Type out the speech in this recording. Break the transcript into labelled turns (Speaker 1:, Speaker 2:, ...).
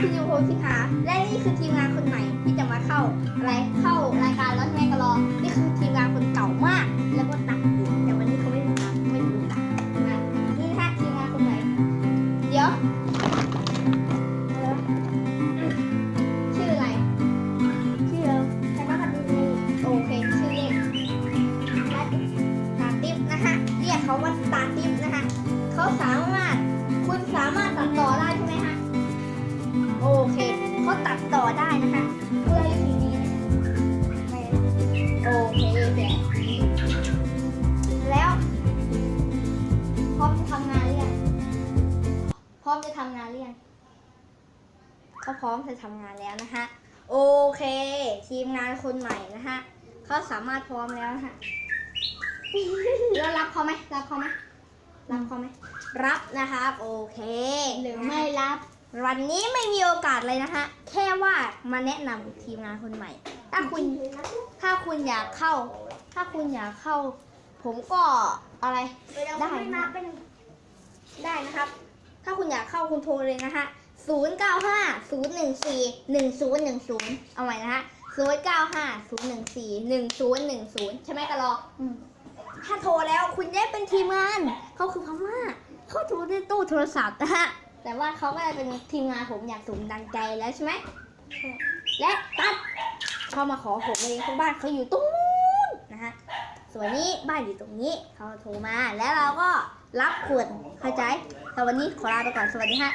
Speaker 1: คือนิวโฮสิคะและนี่คือทีมงานคนใหม่ที่จะมาเข้าอะไรเข้ารายการรถแม่กะลอนี่คือทีมงานคนเก่ามาก แล้วก็ตัดอยู่แต่วันนี้เขาไม่ไม่ดูตัดนะนี่นะคะทีมงานคนใหม่เดี๋ยวชื่ออะไรชื่อใครบ้างคะดูนี่โอเคชื่อเล่นตาติ๊บนะคะเรียกเขาว่าตาติ๊บนะคะเขาสามารถ ร้อมจะทำงานหรือยังเขาพร้อมจะทำงานแล้วนะคะโอเค ทีมงานคนใหม่นะคะเขาสามารถพร้อมแล้วนะคะแล้วรับเขาไหมรับเขาไหมรับเขาไหมรับนะครับ โอเค
Speaker 2: หรือไม่รับ
Speaker 1: วันนี้ไม่มีโอกาสเลยนะคะแค่ว่ามาแนะนำทีมงานคนใหม่ ถ้าคุณถ้าคุณอยากเข้า ถ้าคุณอยากเข้า ผมก็อะไรได้นะได้นะครับถ้า คุณอยากเข้าคุณโทรเลยนะคะ0 9 5 0 1 4 1 0 1 0 เอาใหม่นะคะ0 9 5 0 1 4 1 0 1 0 ใช่ไหมกะลอถ้าโทรแล้วคุณได้เป็นทีมงาน เขาคือพม่าเขาโทรในตู้โทรศัพท์นะฮะ แต่ว่าเขาก็เป็นทีมงานผมอยากสูงดังใจแล้วใช่ไหม และตัดเขามาขอผมเองเพราะบ้านเขาอยู่ตรงนู้ ส่วนนี้บ้านอยู่ตรงนี้เขาโทรมาแล้วเราก็รับขวดเข้าใจแต่วันนี้ขอลาไปก่อนสวัสดีฮะ